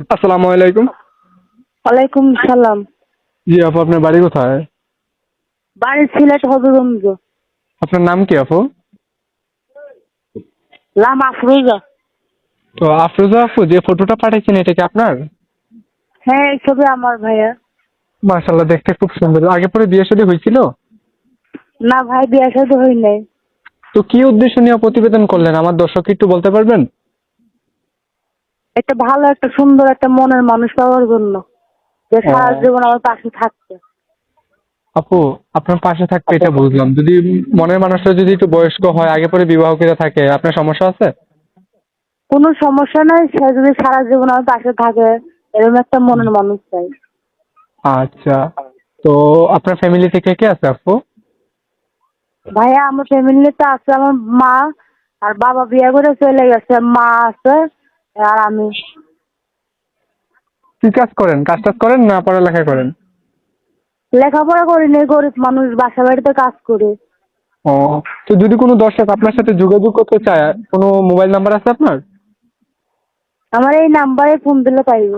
আসসালামু আলাইকুম। ওয়ালাইকুম সালাম। জি আপু আপনার বাড়ি কোথায়? বাড়ি সিলেট আপনার নাম কি আপু? লাম আফরোজা। তো আফরোজা আপু যে ফটোটা পাঠিয়েছেন এটা কি আপনার? হ্যাঁ এই ছবি আমার ভাইয়া। মাশাল্লাহ দেখতে খুব সুন্দর। আগে পরে বিয়ে শাদী হয়েছিল? না ভাই বিয়ে সাথে হই নাই তো কি উদ্দেশ্য নিয়ে প্রতিবেদন করলেন? আমার দর্শক একটু বলতে পারবেন? একটা ভালো একটা সুন্দর একটা মনের মানুষ পাওয়ার জন্য। যে সারা হ্যাঁ। জীবন আমার পাশে থাকছে আপু আপনার পাশে থাকতে এটা বুঝলাম। যদি মনের মানুষটা যদি একটু বয়স্ক হয় আগে পরে বিবাহ করে থাকে আপনার সমস্যা আছে? কোনো সমস্যা নাই সে যদি সারা জীবন আমার পাশে থাকে এরকম একটা মনের মানুষ চাই। আচ্ছা। তো আপনার ফ্যামিলি থেকে কে আছে আপু? ভাইয়া আমার ফ্যামিলিতে আছে আমার মা আর বাবা বিয়ে করে চলে গেছে। মা আছে আর আমি কি কাজ করেন? কাজ টাজ করেন না পড়ালেখা করেন? লেখাপড়া করিনি গরিব মানুষ বাসা বাড়িতে কাজ করি। ও তো যদি কোনো দর্শক আপনার সাথে যোগাযোগ করতে চায় কোনো মোবাইল নাম্বার আছে আপনার? আমার এই নাম্বারে ফোন দিলে পাইব।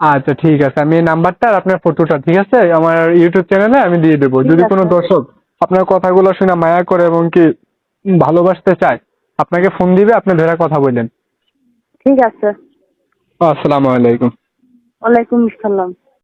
আচ্ছা ঠিক আছে। আমি এই নাম্বারটা আর আপনার ফটোটা ঠিক আছে? আমার ইউটিউব চ্যানেলে আমি দিয়ে দেবো। যদি কোনো দর্শক আপনার কথাগুলো শুনে মায়া করে এবং কি ভালোবাসতে চায় আপনাকে ফোন দিবে আপনি ধরে কথা বললেন। ঠিক আছে। আসসালামু আলাইকুম। ওয়ালাইকুম আসসালাম।